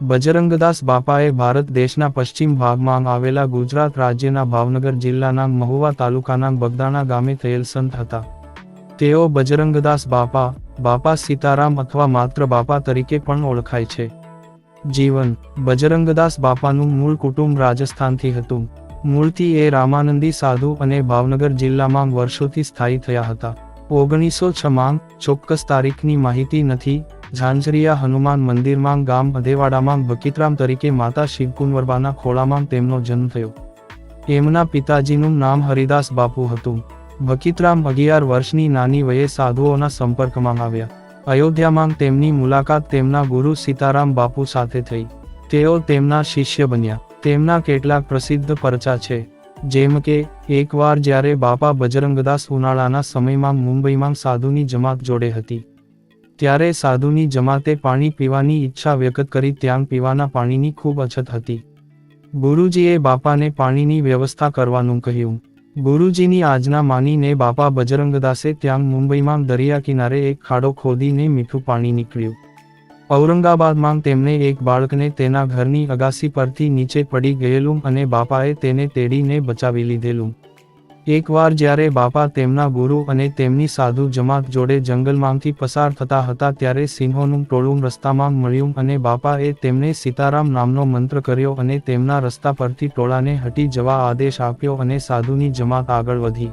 બજરંગદાસ બાપાએ ભારત દેશના પશ્ચિમ ભાગમાં આવેલા ગુજરાત રાજ્યના ભાવનગર જિલ્લાના મહુવા તાલુકાના બગદાણા ગામે થયેલ સંત હતા. તેઓ બજરંગદાસ બાપા બાપા સીતારામ અથવા માત્ર બાપા તરીકે પણ ઓળખાય છે. જીવન, બજરંગદાસ બાપાનું મૂળ કુટુંબ રાજસ્થાનથી હતું. મૂળથી એ રામાનંદી સાધુ અને ભાવનગર જિલ્લામાં વર્ષોથી સ્થાયી થયા હતા. ઓગણીસો છમાં ચોક્કસ તારીખની માહિતી નથી ઝાંઝરિયા હનુમાન મંદિરમાં ગામ અધેવાડામાં બકીતરામ તરીકે માતા શિવકુંવરબાના ખોળામાં તેમનો જન્મ થયો. એમના પિતાજીનું નામ હરિદાસ બાપુ હતું. બકીતરામ અગિયાર વર્ષની નાની વયે સાધુઓના સંપર્કમાં આવ્યા. અયોધ્યામાં તેમની મુલાકાત તેમના ગુરુ સીતારામ બાપુ સાથે થઈ. તેઓ તેમના શિષ્ય બન્યા. તેમના કેટલાક પ્રસિદ્ધ પરચા છે. જેમ કે, એકવાર જ્યારે બાપા બજરંગદાસ ઉનાળાના સમયમાં મુંબઈમાં સાધુની જમાત જોડે હતી. ત્યારે સાધુની જમાતે પાણી પીવાની ઈચ્છા વ્યક્ત કરી ત્યાં પીવાના પાણીની ખૂબ અછત હતી. ગુરુજીએ બાપાને પાણીની વ્યવસ્થા કરવાનું કહ્યું. ગુરુજીની આજના માનીને બાપા બજરંગદાસે ત્યાં મુંબઈમાં દરિયા કિનારે એક ખાડો ખોદીને મીઠું પાણી નીકળ્યું. ઔરંગાબાદમાં તેમણે એક બાળકને તેના ઘરની અગાસી પરથી નીચે પડી ગયેલું અને બાપાએ તેને તેડીને બચાવી લીધેલું. એકવાર જ્યારે બાપા તેમના ગુરુ અને તેમની સાધુ જમાત જોડે જંગલમાંથી પસાર થતા હતા ત્યારે સિંહોનું ટોળું રસ્તામાં મળ્યું અને બાપાએ તેમને સીતારામ નામનો મંત્ર કર્યો અને તેમના રસ્તા પરથી ટોળાને હટી જવા આદેશ આપ્યો અને સાધુની જમાત આગળ વધી.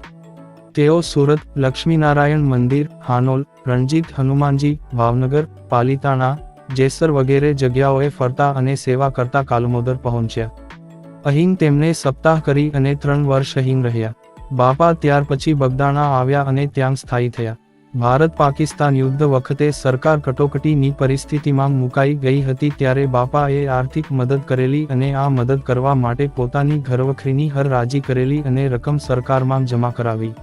તેઓ સુરત, લક્ષ્મીનારાયણ મંદિર, હાનોલ, રણજીત, હનુમાનજી, ભાવનગર, પાલિતાણા, જેસર વગેરે જગ્યાઓએ ફરતા અને સેવા કરતા કાલમોદર પહોંચ્યા. અહીં તેમને સપ્તાહ કરી અને ત્રણ વર્ષ અહીં રહ્યા. બાપા ત્યાર પછી બગદાણા આવ્યા અને ત્યાં સ્થાયી થયા. ભારત પાકિસ્તાન યુદ્ધ વખતે સરકાર કટોકટીની પરિસ્થિતિમાં મુકાઈ ગઈ હતી ત્યારે બાપાએ આર્થિક મદદ કરેલી અને આ મદદ કરવા માટે પોતાની ઘરવખરીની હરરાજી કરેલી અને રકમ સરકારમાં જમા કરાવી.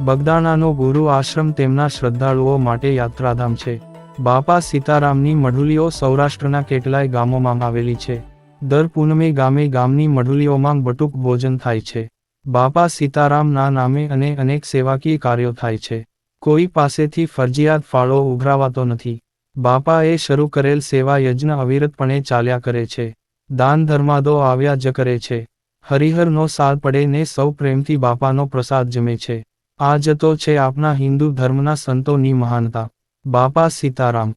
બગદાણાનો ગુરુ આશ્રમ તેમના શ્રદ્ધાળુઓ માટે યાત્રાધામ છે. બાપા સીતારામની મઢુલીઓ સૌરાષ્ટ્રના કેટલાય ગામોમાં આવેલી છે. દર પૂનમે ગામે ગામની મઢુલીઓમાં બટુક ભોજન થાય છે. બાપા સીતારામના નામે અને અનેક સેવાકીય કાર્યો થાય છે. કોઈ પાસેથી ફરજિયાત ફાળો ઉઘરાવાતો નથી. બાપાએ શરૂ કરેલ સેવા યજ્ઞ અવિરતપણે ચાલ્યા કરે છે. દાન ધર્માદો આવ્યા જ કરે છે. હરિહરનો સાર પડે ને સૌ પ્રેમથી બાપાનો પ્રસાદ જમે છે. આ જતો છે આપના હિન્દુ ધર્મના સંતોની મહાનતા. બાપા સીતારામ